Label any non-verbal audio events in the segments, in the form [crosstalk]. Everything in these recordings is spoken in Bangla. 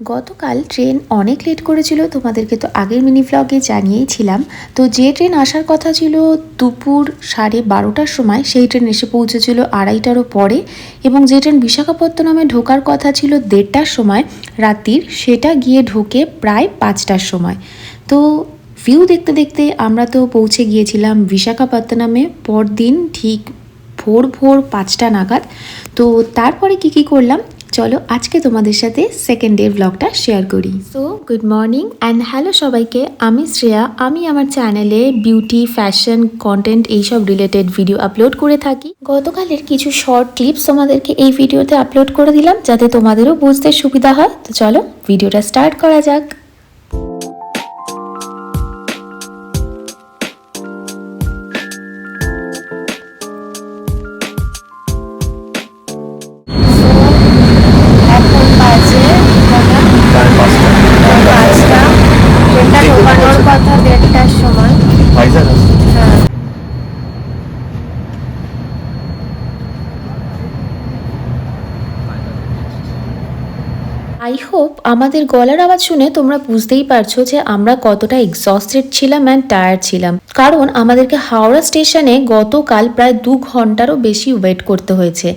গতকাল ট্রেন অনেক লেট করেছিল, তোমাদেরকে তো আগের মিনি ভ্লগে জানিয়েইছিলাম তো যে ট্রেন আসার কথা ছিল দুপুর সাড়ে বারোটার সময়, সেই ট্রেন এসে পৌঁছেছিল আড়াইটারও পরে এবং যে ট্রেন বিশাখাপত্তনমে ঢোকার কথা ছিল দেড়টার সময় রাত্রির, সেটা গিয়ে ঢোকে প্রায় পাঁচটার সময়। তো ভিউ দেখতে দেখতে আমরা তো পৌঁছে গিয়েছিলাম বিশাখাপত্তনমে, পরদিন ঠিক ভোর ভোর পাঁচটা নাগাদ। তো তারপরে কি কি করলাম? চলো আজকে তোমাদের সাথে সেকেন্ড ডে ব্লগটা শেয়ার করি। So good morning and hello সবাইকে, আমি শ্রেয়া। আমি আমার চ্যানেলে বিউটি ফ্যাশন কন্টেন্ট এইসব রিলেটেড ভিডিও আপলোড করে থাকি। গতকালের কিছু শর্ট ক্লিপস তোমাদেরকে এই ভিডিওতে আপলোড করে দিলাম যাতে তোমাদেরও বুঝতে সুবিধা হয়। তো চলো ভিডিওটা স্টার্ট করা যাক। আমাদের গলার আওয়াজ শুনে তোমরা বুঝতেই পারছ যে আমরা কতটা এক্সস্টেড ছিলাম অ্যান্ড টায়ার্ড ছিলাম। কারণ আমাদেরকে হাওড়া স্টেশনে গতকাল প্রায় দু ঘন্টারও বেশি ওয়েট করতে হয়েছে।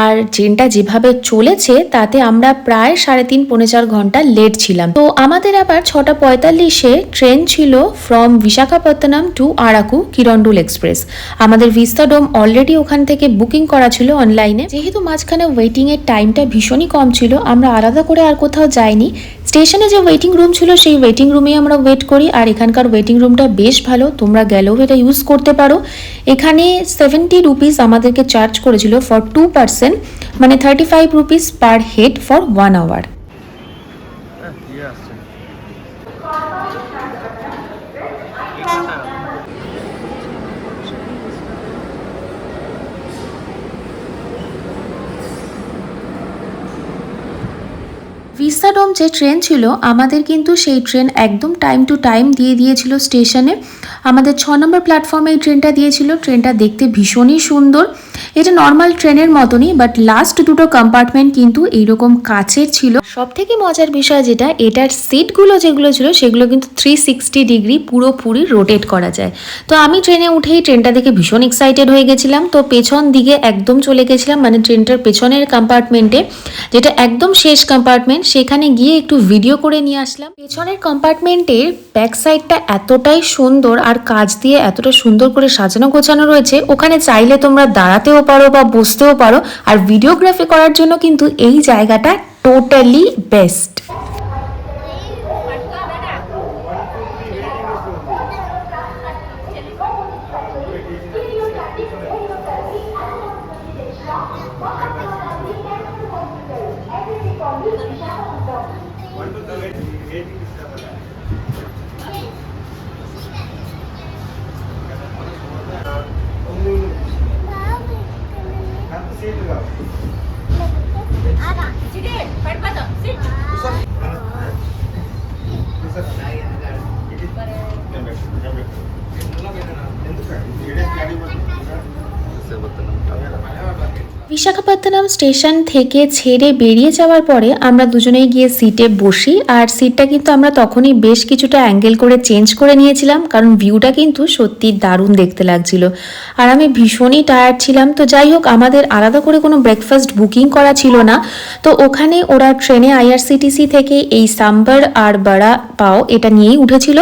আর ট্রেনটা যেভাবে চলেছে, তাতে আমরা প্রায় সাড়ে তিন, পৌনে চার ঘণ্টা লেট ছিলাম। তো আমাদের আবার ছটা পঁয়তাল্লিশে ট্রেন ছিল from Visakhapatnam to Araku Kirandul express আমাদের ভিস্তাডোম অলরেডি ওখান থেকে বুকিং করা ছিল অনলাইনে যেহেতু মাঝখানে ওয়েটিং এর টাইমটা ভীষণই কম ছিল, আমরা আলাদা করে আর কোথাও যাইনি। স্টেশনে যে ওয়েটিং রুম ছিল সেই ওয়েটিং রুমেই আমরা ওয়েট করি। আর এখানকার ওয়েটিং রুমটা বেশ ভালো। তোমরা গেলেও এটা ইউজ করতে পারো। এখানে সেভেন্টি রুপিস আমাদেরকে চার্জ করেছিল ফর টু পার্সেন্ট মানে thirty five rupees per head for one hour vistadome যে ট্রেন ছিল, আমাদের কিন্তু সেই ট্রেন একদম টাইম টু টাইম দিয়ে দিয়েছিল স্টেশনে আমাদের ছ নম্বর প্ল্যাটফর্মে এই ট্রেনটা দিয়েছিল। ট্রেনটা দেখতে ভীষণই সুন্দর। এটা নর্মাল ট্রেনের মতনই বাট লাস্ট দুটো কম্পার্টমেন্ট কিন্তু এইরকম কাচের ছিল। সব থেকে মজার বিষয় যেটা, এটার সিটগুলো যেগুলো ছিল, সেগুলো কিন্তু থ্রি সিক্সটি ডিগ্রি পুরোপুরি রোটেট করা যায়। তো আমি ট্রেনে উঠেই ট্রেনটা দেখে ভীষণ এক্সাইটেড হয়ে গেছিলাম। তো পেছন দিকে একদম চলে গেছিলাম মানে ট্রেনটার পেছনের কম্পার্টমেন্টে যেটা একদম শেষ কম্পার্টমেন্ট সেখানে গিয়ে একটু ভিডিও করে নিয়ে আসলাম। পেছনের কম্পার্টমেন্টের ব্যাক সাইডটা এতটাই সুন্দর আর কাজ দিয়ে এতটা সুন্দর করে সাজানো গোছানো রয়েছে, ওখানে চাইলে তোমরা দাঁড়াতেও পারো বা বসতেও পারো। আর ভিডিওগ্রাফি করার জন্য কিন্তু এই জায়গাটা টোটালি বেস্ট বিশাখাপত্তনম স্টেশন থেকে ছেড়ে বেরিয়ে যাওয়ার পরে আমরা দুজনেই গিয়ে সিটে বসি। আর সিটটা কিন্তু আমরা তখনই বেশ কিছুটা অ্যাঙ্গেল করে চেঞ্জ করে নিয়েছিলাম, কারণ ভিউটা কিন্তু সত্যি দারুণ দেখতে লাগছিল। আর আমি ভীষণই টায়ার্ড ছিলাম। তো যাই হোক, আমাদের আলাদা করে কোনো ব্রেকফাস্ট বুকিং করা ছিল না। তো ওখানে ওরা ট্রেনে আইআরসিটিসি থেকে এই সাম্বার আর বড়া পাও, এটা নিয়েই উঠেছিল।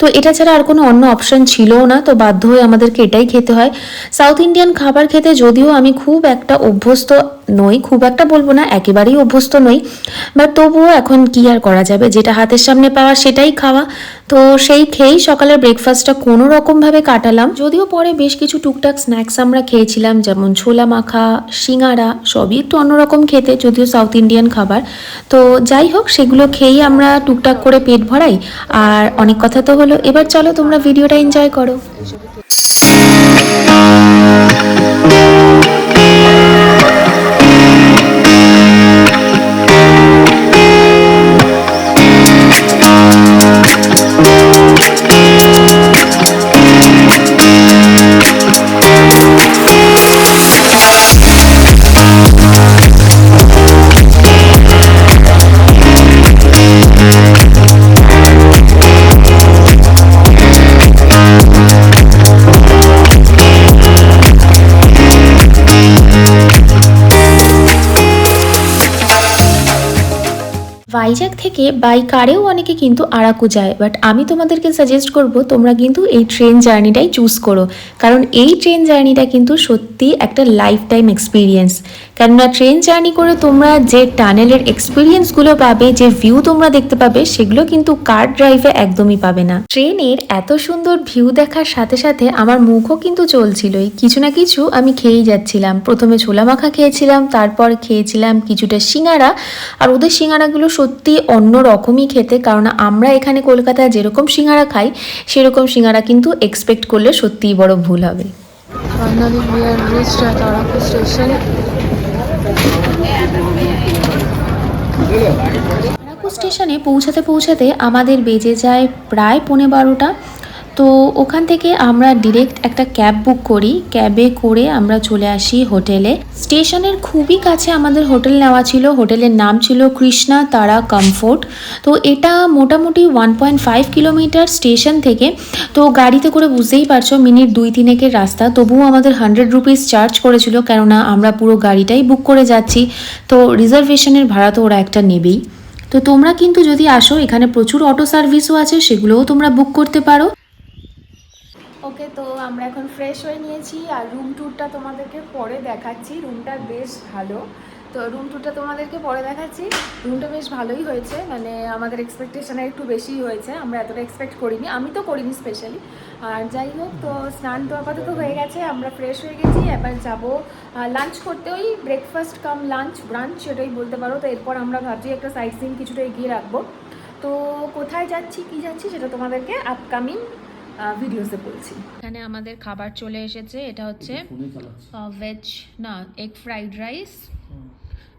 তো এটা ছাড়া আর কোনো অন্য অপশান ছিলও না। তো বাধ্য হয়ে আমাদেরকে এটাই খেতে হয়। সাউথ ইন্ডিয়ান খাবার খেতে যদিও আমি খুব একটা অভ্যস্ত নই, খুব একটা বলব না, একেবারেই অভ্যস্ত নই বাট তবুও এখন কি আর করা যাবে? যেটা হাতের সামনে পাওয়া সেটাই খাওয়া। তো সেই খেয়েই সকালের ব্রেকফাস্টটা কোনো রকমভাবে কাটালাম। যদিও পরে বেশ কিছু টুকটাক স্ন্যাক্স আমরা খেয়েছিলাম, যেমন ছোলা মাখা, সিঙ্গারা, সবই একটু অন্যরকম খেতে, যদিও সাউথ ইন্ডিয়ান খাবার। তো যাই হোক, সেগুলো খেয়েই আমরা টুকটাক করে পেট ভরাই। আর অনেক কথা তো হলো, এবার চলো তোমরা ভিডিওটা এনজয় করো। থেকে বাই কারেও অনেকে কিন্তু আরাকু যায়। বাট আমি তোমাদেরকে সাজেস্ট করব, তোমরা কিন্তু এই ট্রেন জার্নিটাই চুজ করো। কারণ এই ট্রেন জার্নিটা কিন্তু সত্যি একটা লাইফ টাইম এক্সপিরিয়েন্স কেননা ট্রেন জার্নি করে তোমরা যে টানেলের এক্সপিরিয়েন্সগুলো পাবে, যে ভিউ তোমরা দেখতে পাবে, সেগুলো কিন্তু কার ড্রাইভে একদমই পাবে না। ট্রেনের এত সুন্দর ভিউ দেখার সাথে সাথে আমার মুখও কিন্তু চলছিলই। কিছু না কিছু আমি খেয়েই যাচ্ছিলাম। প্রথমে ছোলা মাখা খেয়েছিলাম, তারপর খেয়েছিলাম কিছুটা সিঙ্গারা। আর ওদের সিঙ্গারাগুলো সত্যি অন্য রকমই খেতে কারণ আমরা এখানে কলকাতায় যেরকম সিঙ্গারা খাই সেরকম সিঙ্গারা কিন্তু এক্সপেক্ট করলে সত্যিই বড় ভুল হবে। স্টেশনে পৌঁছাতে পৌঁছাতে আমাদের বেজে যায় প্রায় পৌনে বারোটা। তো ওখান থেকে আমরা ডিরেক্ট একটা ক্যাব বুক করি। ক্যাবে করে আমরা চলে আসি হোটেলে। স্টেশনের খুবই কাছে আমাদের হোটেল নেওয়া ছিল। হোটেলের নাম ছিল কৃষ্ণা তারা কমফোর্ট। তো এটা মোটামুটি one point five kilometre station থেকে। তো গাড়িতে করে বুঝতেই পারছ, মিনিট দুই তিনেকের রাস্তা। তবুও আমাদের হান্ড্রেড রুপিস চার্জ করেছিল, কেননা আমরা পুরো গাড়িটাই বুক করে যাচ্ছি। তো রিজার্ভেশনের ভাড়া তো ওরা একটা নেবেই। তো তোমরা কিন্তু যদি আসো, এখানে প্রচুর অটো সার্ভিসও আছে, সেগুলোও তোমরা বুক করতে পারো। তো আমরা এখন ফ্রেশ হয়ে নিয়েছি আর রুম ট্যুরটা তোমাদেরকে পরে দেখাচ্ছি। রুমটা বেশ ভালো। তো রুম ট্যুরটা তোমাদেরকে পরে দেখাচ্ছি। রুমটা বেশ ভালোই হয়েছে। মানে আমাদের এক্সপেকটেশনে একটু বেশি হয়েছে। আমরা এতটা এক্সপেক্ট করিনি। আমি তো করিনি স্পেশালি আর যাই হোক, তো স্নান তো আপাতত হয়ে গেছে। আমরা ফ্রেশ হয়ে গেছি। এবার যাব লাঞ্চ করতে। ওই ব্রেকফাস্ট কাম লাঞ্চ ব্রাঞ্চ সেটাই বলতে পারো। তো এরপর আমরা ভাবছি একটা সাইড সিন কিছুটা এগিয়ে রাখব। তো কোথায় যাচ্ছি, কি যাচ্ছি সেটা তোমাদেরকে আপকামিং ভিডিওসে বলছি এখানে আমাদের খাবার চলে এসেছে এটা হচ্ছে ভেজ না এগ ফ্রাইড রাইস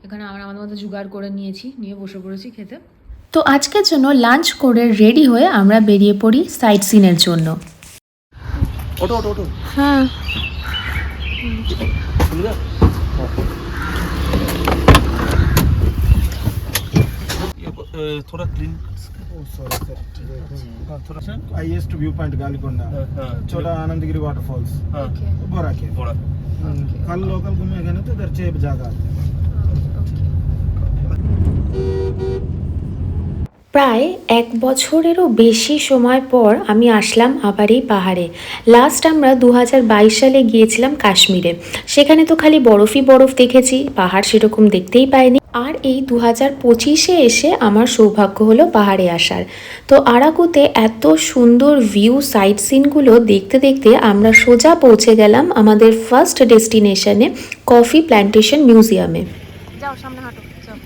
এখানে আমরা আমাদের মধ্যে জোগাড় করে নিয়েছি নিয়ে বসে পড়েছি খেতে তো আজকের জন্য লাঞ্চ করে রেডি হয়ে আমরা বেরিয়ে পড়ি সাইট সিনের জন্য ऑटो ऑटो ऑटो হ্যাঁ खुल गया ये अ, थोड़ा क्लीन हाँ थोड़ा सा Highest view point Galikonda. చోట ఆనందగిరి వాటర్ ఫాల్స్ బోరాకే. కల్ లోకల్ గుమ్మే కానీ దర్చే జాగా প্রায় এক বছরেরও বেশি সময় পর আমি আসলাম আবার এই পাহাড়ে। লাস্ট আমরা দু হাজার বাইশ সালে গিয়েছিলাম কাশ্মীরে। সেখানে তো খালি বরফই বরফ দেখেছি, পাহাড় সেরকম দেখতেই পাইনি। আর এই দু হাজার পঁচিশে এসে আমার সৌভাগ্য হলো পাহাড়ে আসার। তো আরাকুতে এত সুন্দর ভিউ সাইট সিনগুলো দেখতে দেখতে আমরা সোজা পৌঁছে গেলাম আমাদের ফার্স্ট ডেস্টিনেশনে কফি প্ল্যান্টেশন মিউজিয়ামে যাও, সামনে হাঁটো যাও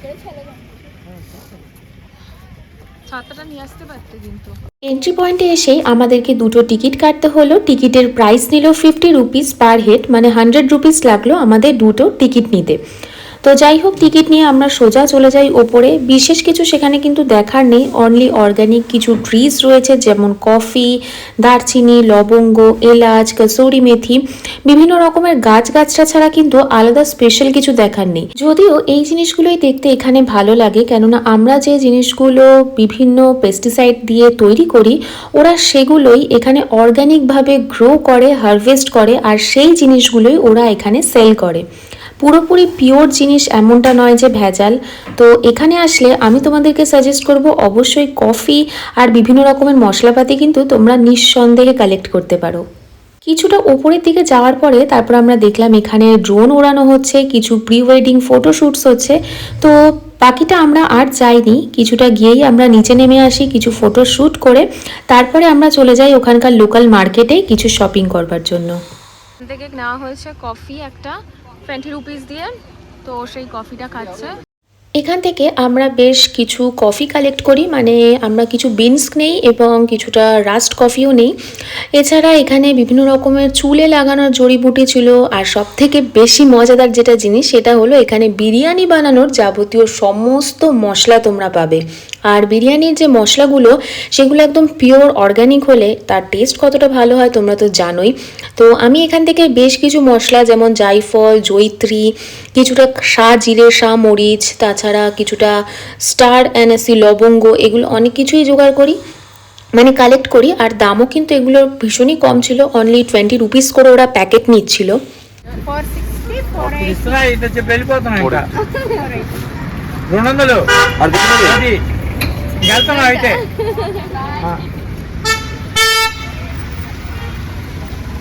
ছাতাটা নিয়ে আসতে পারতে কিন্তু। এন্ট্রি পয়েন্টে এসেই আমাদেরকে দুটো টিকিট কাটতে হলো। টিকিটের প্রাইস নিল ফিফটি রুপিস পার হেড মানে হান্ড্রেড রুপিস লাগল আমাদের দুটো টিকিট নিতে। তো যাই হোক, টিকিট নিয়ে আমরা সোজা চলে যাই ওপরে। বিশেষ কিছু সেখানে কিন্তু দেখার নেই। অনলি অর্গানিক কিছু ট্রিজ রয়েছে, যেমন কফি দারচিনি, লবঙ্গ, এলাচ, কসুরি মেথি। বিভিন্ন রকমের গাছগাছরা ছাড়া কিন্তু আলাদা স্পেশাল কিছু দেখার নেই। যদিও এই জিনিসগুলোই দেখতে এখানে ভালো লাগে, কেননা আমরা যে জিনিসগুলো বিভিন্ন পেস্টিসাইড দিয়ে তৈরি করি, ওরা সেগুলোই এখানে অর্গানিকভাবে গ্রো করে হারভেস্ট করে, আর সেই জিনিসগুলোই ওরা এখানে সেল করে। পুরোপুরি পিওর জিনিস এমনটা নয় যে ভেজাল। তো এখানে আসলে আমি তোমাদেরকে সাজেস্ট করব, অবশ্যই কফি আর বিভিন্ন রকমের মশলাপাতি কিন্তু তোমরা নিঃসন্দেহে কালেক্ট করতে পারো। কিছুটা ওপরের দিকে যাওয়ার পরে তারপর আমরা দেখলাম এখানে ড্রোন ওড়ানো হচ্ছে, কিছু প্রি ওয়েডিং ফটোশ্যুটস হচ্ছে। তো বাকিটা আমরা আর যাইনি, কিছুটা গিয়েই আমরা নিচে নেমে আসি, কিছু ফটো শ্যুট করে তারপরে আমরা চলে যাই ওখানকার লোকাল মার্কেটে কিছু শপিং করবার জন্য। থেকে নেওয়া হয়েছে কফি একটা। টোয়েন্টি রুপিস দিয়ে, তো সেই কফিটা খাচ্ছে। এখান থেকে আমরা বেশ কিছু কফি কালেক্ট করি মানে আমরা কিছু বিনস নেই এবং কিছুটা রাস্ট কফিও নেই। এছাড়া এখানে বিভিন্ন রকমের চুলে লাগানোর জড়িবুটি ছিল, আর সব থেকে বেশি মজাদার যেটা জিনিস সেটা হলো এখানে বিরিয়ানি বানানোর যাবতীয় সমস্ত মশলা তোমরা পাবে। আর বিরিয়ানির যে মশলাগুলো সেগুলো একদম পিওর অর্গ্যানিক হলে তার টেস্ট কতটা ভালো হয় তোমরা তো জানোই। তো আমি এখান থেকে বেশ কিছু মশলা যেমন জাইফল জৈত্রী কিছুটা শাহ জিরে শাহ মরিচ তাছাড়া কিছুটা স্টার অ্যানাসি লবঙ্গ এগুলো অনেক কিছুই জোগাড় করি মানে কালেক্ট করি। আর দামও কিন্তু এগুলোর ভীষণই কম ছিল অনলি টোয়েন্টি রুপিস করে ওরা প্যাকেট নিচ্ছিল। [laughs] আর వెళ్తున్నా అయితే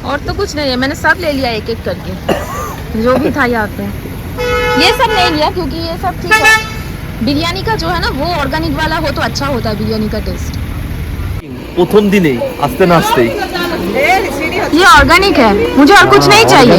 और तो कुछ नहीं है मैंने सब ले लिया एक एक करके जो भी था यहाँ पे ये सब नहीं लिया क्योंकि ये सब ठीक है बिरयानी का जो है ना वो ऑर्गेनिक वाला हो तो अच्छा होता है बिरयानी का टेस्ट প্রথম দিনেই আসতে না আসতেই ये ऑर्गेनिक है मुझे और कुछ नहीं चाहिए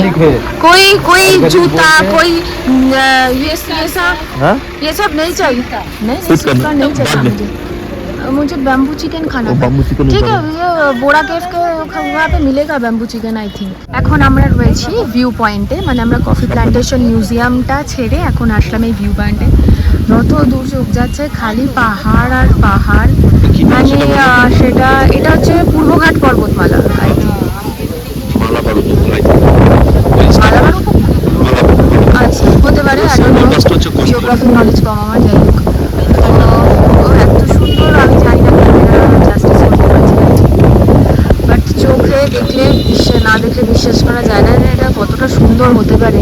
कोई कोई जूता कोई न, ये ये सब হ্যাঁ ये सब नहीं चाहिए नहीं नहीं Sweet corn, स्वीट नहीं चाहिए बाद में। मुझे मुझे बैम्बू चिकन खाना ও था বাম্বু চিকেন ঠিক আছে ये বোড়া কেভ के वहाँ पे मिलेगा ব্যাম্বু চিকেন আই থিঙ্ক এখন আমরা রয়েছি ভিউ পয়েন্টে মানে আমরা কফি প্ল্যান্টেশন মিউজিয়ামটা ছেড়ে এখন আসলাম এই ভিউ পয়েন্টে যত দূর চোখ যাচ্ছে, খালি পাহাড় আর পাহাড়। মানে সেটা, এটা হচ্ছে পূর্বঘাট পর্বতমালা আচ্ছা হতে পারে নলেজ কম আমার, যাই হোক। এত সুন্দর, আমি জানি না চোখে দেখলে বিশ্বাস না দেখলে বিশ্বাস করা যায় না এটা কতটা সুন্দর হতে পারে।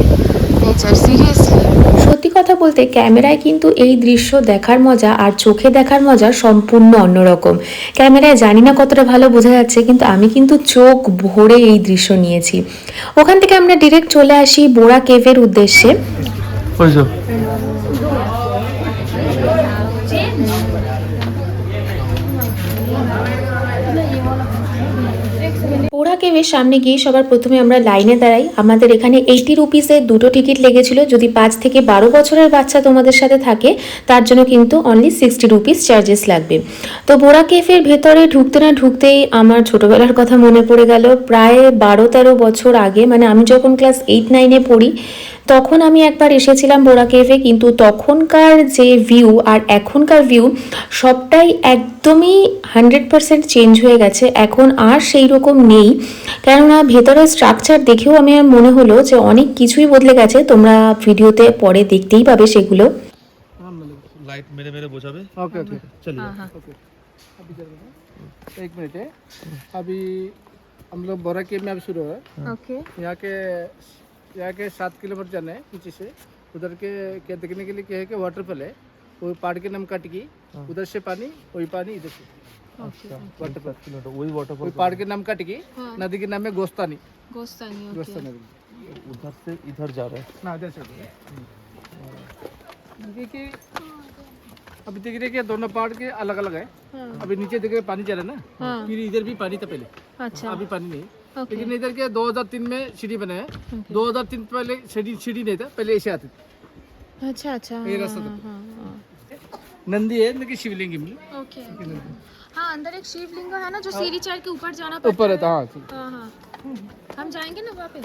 নেচার সিরিয়াসলি সত্যি কথা বলতে ক্যামেরায় কিন্তু এই দৃশ্য দেখার মজা আর চোখে দেখার মজা সম্পূর্ণ অন্যরকম। ক্যামেরায় জানি না কতটা ভালো বোঝা যাচ্ছে কিন্তু আমি কিন্তু চোখ ভরে এই দৃশ্য নিয়েছি। ওখান থেকে আমরা ডিরেক্ট চলে আসি বোরা কেভের উদ্দেশ্যে। যে সামনে গিয়ে সবার প্রথমে আমরা লাইনে দাঁড়াই। আমাদের এখানে এইটি রুপিসে দুটো টিকিট লেগেছিল। যদি পাঁচ থেকে বারো বছরের বাচ্চা তোমাদের সাথে থাকে, তার জন্য কিন্তু অনলি সিক্সটি রুপিস চার্জেস লাগবে। তো বোরা কেফের ভেতরে ঢুকতে না ঢুকতেই আমার ছোটবেলার কথা মনে পড়ে গেল। প্রায় বারো তেরো বছর আগে মানে আমি যখন ক্লাস এইট নাইনে পড়ি তখন আমি একবার এসেছিলাম বোরা কেভে কিন্তু তখনকার যে ভিউ আর এখনকার ভিউ সবটাই একদমই হান্ড্রেড পার্সেন্ট চেঞ্জ হয়ে গেছে এখন আর সেই রকম নেই কেননা ভেতরের স্ট্রাকচার দেখেও আমি আর মনে হলো যে অনেক কিছুই বদলে গেছে তোমরা ভিডিওতে পরে দেখতেই পাবে সেগুলো লাইট মেরে মেরে বোঝাবে ओके ओके চলিয়ে ओके अभी चल रहा है एक मिनट है अभी हम लोग बोरा केव में अभी शुरू है ওকে यहाँ के यहाँ के सात किलोमीटर जाना है पीछे से। उधर के क्या देखने के लिए क्या है कि वाटरफॉल है। वो पहाड़ के नम काट की हाँ। उधर से पानी वही पानी इधर से। अच्छा। वाटरफॉल पहाड़ के नाम काट की हाँ। नदी के नाम है गोस्तानी। गोस्तानी उधर से इधर जा रहे है। ना हाँ, से। देखिए अभी देख रहे दोनों पहाड़ के अलग अलग है। अभी नीचे देख रहे पानी चला ना? फिर इधर भी पानी था पहले। अच्छा। अभी पानी नहीं। okay. लेकिन इधर के 2003 में सीढ़ी बनाया दो हज़ार तीन पहले सीढ़ी सीढ़ी नहीं था पहले ऐसे आते थे। अच्छा अच्छा। ये रास्ता था। हाँ, हाँ, हाँ। नंदी है लेकिन शिवलिंग में ओके हाँ अंदर एक शिवलिंग है ना जो सीढ़ी चढ़ के ऊपर जाना ऊपर है। हाँ हम जाएँगे ना वहाँ पे?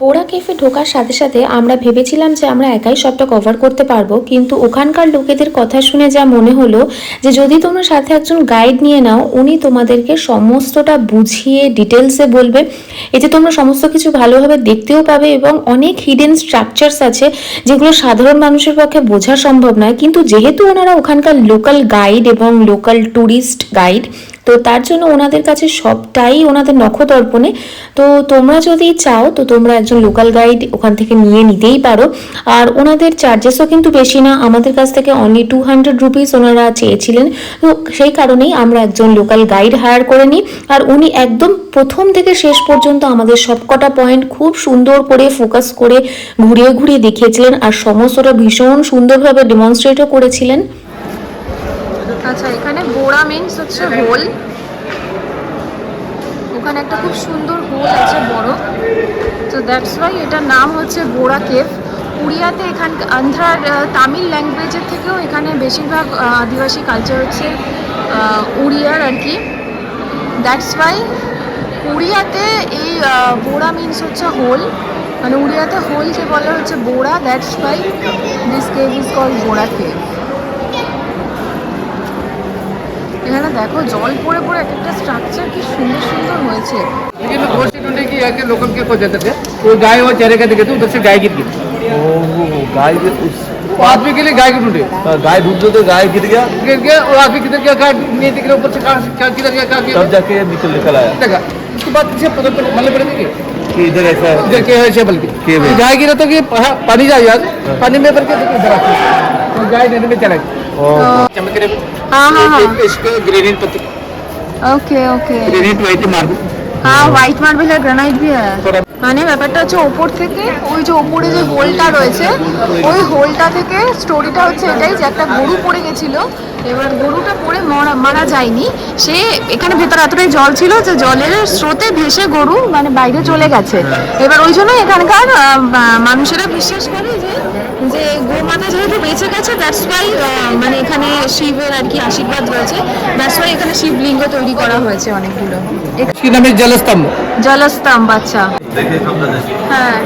পোড়া কেফে ঢোকার সাথে সাথে আমরা ভেবেছিলাম যে আমরা একাই সবটা কভার করতে পারব, কিন্তু ওখানকার লোকেদের কথা শুনে যা মনে হলো যে যদি তোমরা সাথে একজন গাইড নিয়ে নাও, উনি তোমাদেরকে সমস্তটা বুঝিয়ে ডিটেলসে বলবে। এতে তোমরা সমস্ত কিছু ভালোভাবে দেখতেও পাবে এবং অনেক হিডেন স্ট্রাকচারস আছে যেগুলো সাধারণ মানুষের পক্ষে বোঝা সম্ভব নয়। কিন্তু যেহেতু ওনারা ওখানকার লোকাল গাইড এবং লোকাল ট্যুরিস্ট গাইড তো তার জন্য ওনাদের কাছে সবটাই ওনাদের নখদর্পণে। তো তোমরা যদি চাও, তো তোমরা একজন লোকাল গাইড ওখান থেকে নিয়ে নিতেই পারো। আর ওনাদের চার্জেসও কিন্তু বেশি না। আমাদের কাছ থেকে অনলি টু হান্ড্রেড রুপিস ওনারা চেয়েছিলেন। তো সেই কারণেই আমরা একজন লোকাল গাইড হায়ার করে নিই। আর উনি একদম প্রথম থেকে শেষ পর্যন্ত আমাদের সবকটা পয়েন্ট খুব সুন্দর করে ফোকাস করে ঘুরিয়ে ঘুরিয়ে দেখিয়েছিলেন। আর সমস্তটা ভীষণ সুন্দরভাবে ডেমনস্ট্রেটও করেছিলেন। আচ্ছা এখানে বোড়া মিন্স হচ্ছে হোল। ওখানে একটা খুব সুন্দর হোল আছে বড়। তো দ্যাটস ওয়াই এটার নাম হচ্ছে বোড়া কেভ উড়িয়াতে এখান, আন্ধ্রার তামিল ল্যাঙ্গুয়েজের থেকেও এখানে বেশিরভাগ আদিবাসী কালচার হচ্ছে উড়িয়ার আর কি। দ্যাটস ওয়াই উড়িয়াতে এই বোড়া মিন্স হচ্ছে হোল। মানে উড়িয়াতে হোলকে বলা হচ্ছে Borra that's why this cave is call Borra cave দেখো জল পড়ে পড়ে এক একটা স্ট্রাকচার কি সুন্দর সুন্দর হয়েছে लेकिन घोषित होने की है कि लोकल के को जाते थे तो गाय वो चेहरे का देखे थे उधर से गाय गिर गई ओ गाय के उस वो आदमी के लिए गाय को ढूंढे गाय ढूंढ रहे थे गाय गिर गया गिर गया और आदमी किधर गया गाय नहीं दिख रहा ऊपर से कहाँ क्या किधर गया कहाँ तब गया जाके निकल निकल आया लगा उसके बाद पीछे पता पड़ मतलब पड़े कि कि इधर ऐसा है इधर के है बल्कि के वे? गाय गिरा तो कि पहा- पानी जा यार पानी में भर के देखो इधर आके तो गाय नदी में चला गई चमक रहे हाँ हाँ हाँ एक इसके ग्रेनाइट पत्थर okay okay granite white marble হ্যাঁ হোয়াইট মার্বেল আর গ্রানাইট ভি মানে ব্যাপারটা হচ্ছে ওপর থেকে ওই যে ওপরে যে হোলটা রয়েছে ওই হোলটা থেকে স্টোরিটা হচ্ছে এটাই যে একটা গরু পড়ে গেছিল এবার গরুটা পড়ে মরা মারা যায়নি সে এখানে ভেতর এতটাই জল ছিল যে জলের স্রোতে ভেসে গরু মানে বাইরে চলে গেছে এবার ওই জন্য এখানকার আহ, বা- মানুষেরা বিশ্বাস করে যে যে গোমাতা যেহেতু বেঁচে গেছে দ্যাটস ওয়াই মানে এখানে শিবের আর কি আশীর্বাদ রয়েছে। দ্যাটস ওয়াই এখানে শিবলিঙ্গ তৈরি করা হয়েছে অনেকগুলো। নামে জলস্তম্ভ? জলস্তম্ভ আচ্ছা। হ্যাঁ।,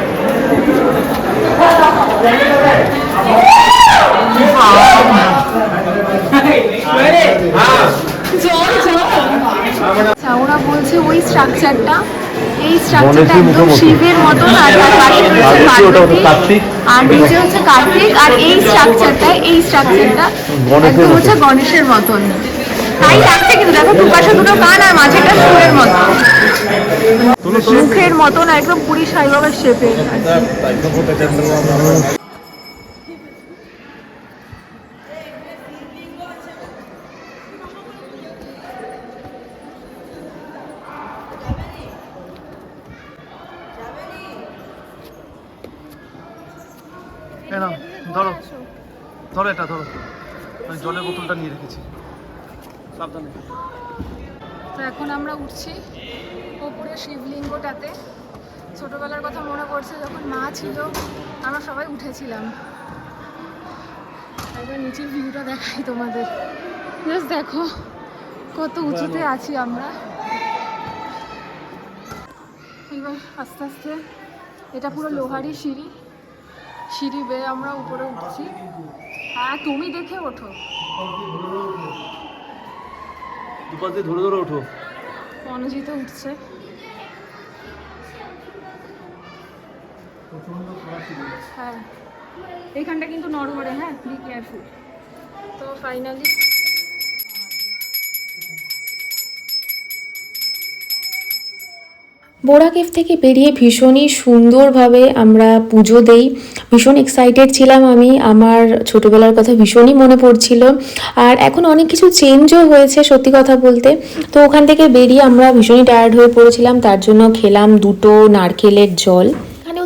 হ্যাঁ। আচ্ছা, ওরা বলছে ওই স্ট্রাকচারটা এই স্ট্রাকচারটা একদম শিবের মতন আর তার পাশে রয়েছে হচ্ছে পার্বতী কার্তিক। আর নিচে হচ্ছে কার্তিক। আর এই স্ট্রাকচারটা এই স্ট্রাকচারটা একদম হচ্ছে গণেশের মতন। তাই লাগছে কিন্তু দেখো দুপাশে দুটো কান আর মাঝেটা সুরের মতন। মুখের মতন একদম পুরী সাই বাবার শেপের এই নাও, ধরো ধরো এটা ধরো আমি জলের রেখেছি সাবধানে। তো এখন আমরা উঠছি ওপরে শিবলিঙ্গটাতে। ছোটবেলার কথা মনে পড়ছে যখন মা ছিল আমরা সবাই উঠেছিলাম। একবার নিচের ভিউটা দেখাই তোমাদের। জাস্ট দেখো কত উঁচুতে আছি আমরা। এবার আস্তে আস্তে এটা পুরো লোহারি সিঁড়ি। সিঁড়ি বেয়ে আমরা উপরে উঠছি। হ্যাঁ তুমি দেখে ওঠো। দুপাশ দিয়ে ধরে ধরে ওঠো। অনুজিত উঠছে। হ্যাঁ। এইখানটা কিন্তু নড়বড়ে হ্যাঁ? বি কেয়ারফুল তো ফাইনালি বোরা কেফ থেকে বেরিয়ে ভীষণই সুন্দরভাবে আমরা পুজো দেই। ভীষণ এক্সাইটেড ছিলাম আমি। আমার ছোটোবেলার কথা ভীষণই মনে পড়ছিল। আর এখন অনেক কিছু চেঞ্জও হয়েছে সত্যি কথা বলতে। তো ওখান থেকে বেরিয়ে আমরা ভীষণই টায়ার্ড হয়ে পড়েছিলাম। তার জন্য খেলাম দুটো নারকেলের জল।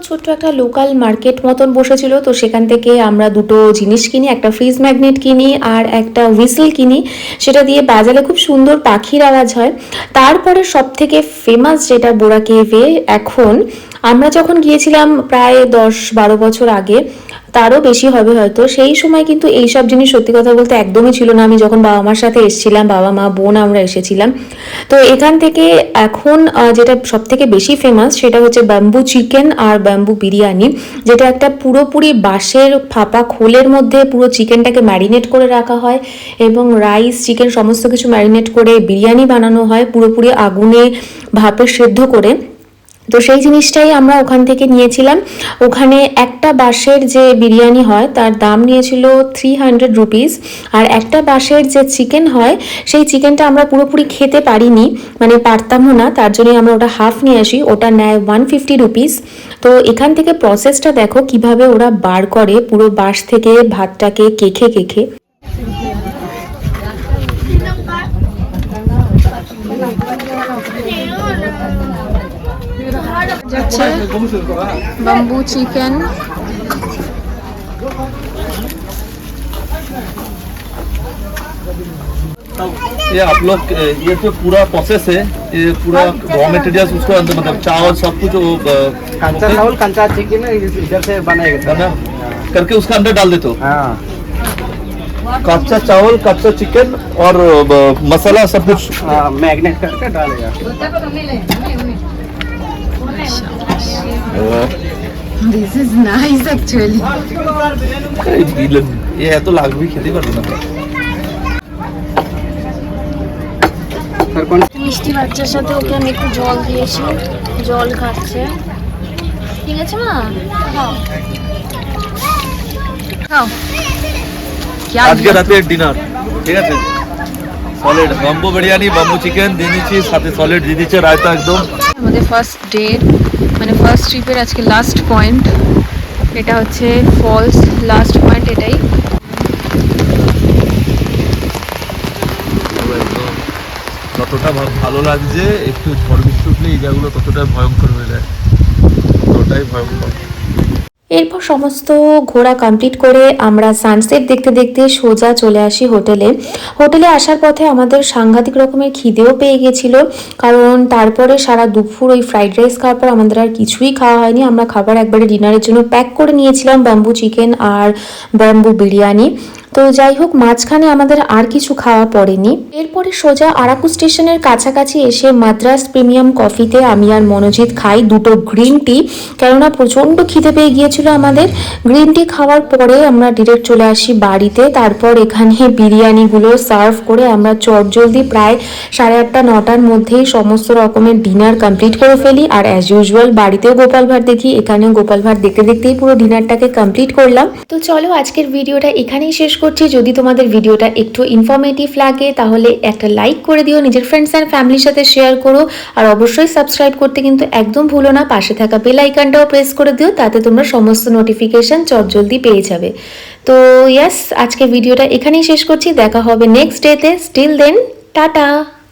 ছোট্ট একটা লোকাল মার্কেট মতন বসেছিল। তো সেখান থেকে আমরা দুটো জিনিস কিনি, একটা ফ্রিজ ম্যাগনেট কিনি আর একটা হুইসেল কিনি। সেটা দিয়ে বাজারে খুব সুন্দর পাখির আওয়াজ হয়। তারপরে সব থেকে ফেমাস যেটা বোরা কেভে এখন আমরা যখন গিয়েছিলাম প্রায় দশ বারো বছর আগে তারও বেশি হবে হয়তো। সেই সময় কিন্তু এই সব জিনিস সত্যি কথা বলতে একদমই ছিল না। আমি যখন বাবা মার সাথে এসেছিলাম, বাবা মা, বোন আমরা এসেছিলাম। তো এখান থেকে এখন যেটা সব থেকে বেশি ফেমাস সেটা হচ্ছে ব্যাম্বু চিকেন আর ব্যাম্বু বিরিয়ানি যেটা একটা পুরোপুরি বাঁশের ফাঁপা খোলের মধ্যে পুরো চিকেনটাকে ম্যারিনেট করে রাখা হয় এবং রাইস চিকেন সমস্ত কিছু ম্যারিনেট করে বিরিয়ানি বানানো হয়। পুরোপুরি আগুনে ভাপে সেদ্ধ করে। তো সেই জিনিসটাই আমরা ওখান থেকে নিয়েছিলাম। ওখানে একটা বাঁশের যে বিরিয়ানি হয়, তার দাম নিয়েছিল থ্রি হান্ড্রেড রুপিস আর একটা বাঁশের যে চিকেন হয়, সেই চিকেনটা আমরা পুরোপুরি খেতে পারিনি মানে পারতামও না। তার জন্যই আমরা ওটা হাফ নিয়ে আসি, ওটা নেয় ওয়ান ফিফটি রুপিস তো এখান থেকে প্রসেসটা দেখো, কীভাবে ওরা বার করে পুরো বাঁশ থেকে ভাতটাকে কেখে কেখে। যাচ্ছে বাম্বু চিকেন ये आप लोग ये तो पूरा प्रोसेस है ये पूरा रॉ मटेरियल्स उसको अंदर मतलब चावल सब कुछ वो कंचा अ, चावल कंचा चिकन इधर से बनाएगा है ना करके उसका अंदर डाल देते हो हाँ कच्चा चावल कच्चा चिकन और अ, मसाला सब कुछ हाँ, मैग्नेट करके डालेगा দিস ইজ নাইস অ্যাকচুয়ালি এই দিলেন, এ এত লাগবে খেতে পারব না। মিষ্টি বাচ্চার সাথে ওকে আমি একটু জল দিয়েছি। জল খাচ্ছে। ঠিক আছে মা? খাও। খাও। আজকে রাতের ডিনার ঠিক আছে? Solid bamboo biryani bamboo chicken দিয়ে দিচ্ছি সাথে সলিড দিয়ে দিচ্ছে রায়তা একদম। আমাদের ফার্স্ট ডে মানে ফার্স্ট ট্রিপের আজকে লাস্ট পয়েন্ট এটা হচ্ছে ফলস লাস্ট পয়েন্ট এটাই। যতটা ভালো লাগছে, একটু ঝড় বৃষ্টি উঠলে এই জায়গাগুলো ততটা ভয়ঙ্কর হয়ে যায়। ততটাই ভয়ঙ্কর। এরপর সমস্ত ঘোরা কমপ্লিট করে আমরা সানসেট দেখতে দেখতে সোজা চলে আসি হোটেলে। হোটেলে আসার পথে আমাদের সাংঘাতিক রকমের খিদেও পেয়ে গেছিল, কারণ তারপরে সারা দুপুর ওই ফ্রাইড রাইস খাওয়ার পর আমাদের আর কিছুই খাওয়া হয়নি। আমরা খাবার একবারে ডিনারের জন্য প্যাক করে নিয়েছিলাম ব্যাম্বু চিকেন আর ব্যাম্বু বিরিয়ানি তো যাই হোক, মাঝখানে আমাদের আর কিছু খাওয়া পড়েনি। এরপরে সোজা আরাকু স্টেশনের কাছাকাছি এসে মাদ্রাস প্রিমিয়াম কফিতে আমি আর মনোজিৎ খাই দুটো গ্রিন টি, কেননা প্রচণ্ড খিদে পেয়ে গিয়েছিল আমাদের। গ্রিন টি খাওয়ার পরে আমরা ডিরেক্ট চলে আসি বাড়িতে, তারপর এখানে বিরিয়ানিগুলো সার্ভ করে আমরা চটজলদি প্রায় সাড়ে আটটা, নটার মধ্যেই সমস্ত রকমের ডিনার কমপ্লিট করে ফেলি। আর অ্যাজ ইউজুয়াল বাড়িতেও গোপাল ভাট দেখি, এখানেও গোপাল ভাট দেখতে দেখতেই পুরো ডিনারটাকে কমপ্লিট করলাম। তো চলো আজকের ভিডিওটা এখানেই শেষ করছি, যদি তোমাদের ভিডিওটা একটু ইনফরমেটিভ লাগে, তাহলে একটা লাইক করে দিও, নিজের ফ্রেন্ডস অ্যান্ড ফ্যামিলির সাথে শেয়ার করো, আর অবশ্যই সাবস্ক্রাইব করতে কিন্তু একদম ভুলো না, পাশে থাকা বেল আইকনটাও প্রেস করে দিও, তাতে তোমরা সমস্ত নোটিফিকেশন চটজলদি পেয়ে যাবে। তো ইয়াস আজকে ভিডিওটা এখানেই শেষ করছি, দেখা হবে নেক্সট ডেতে স্টিল দেন টাটা!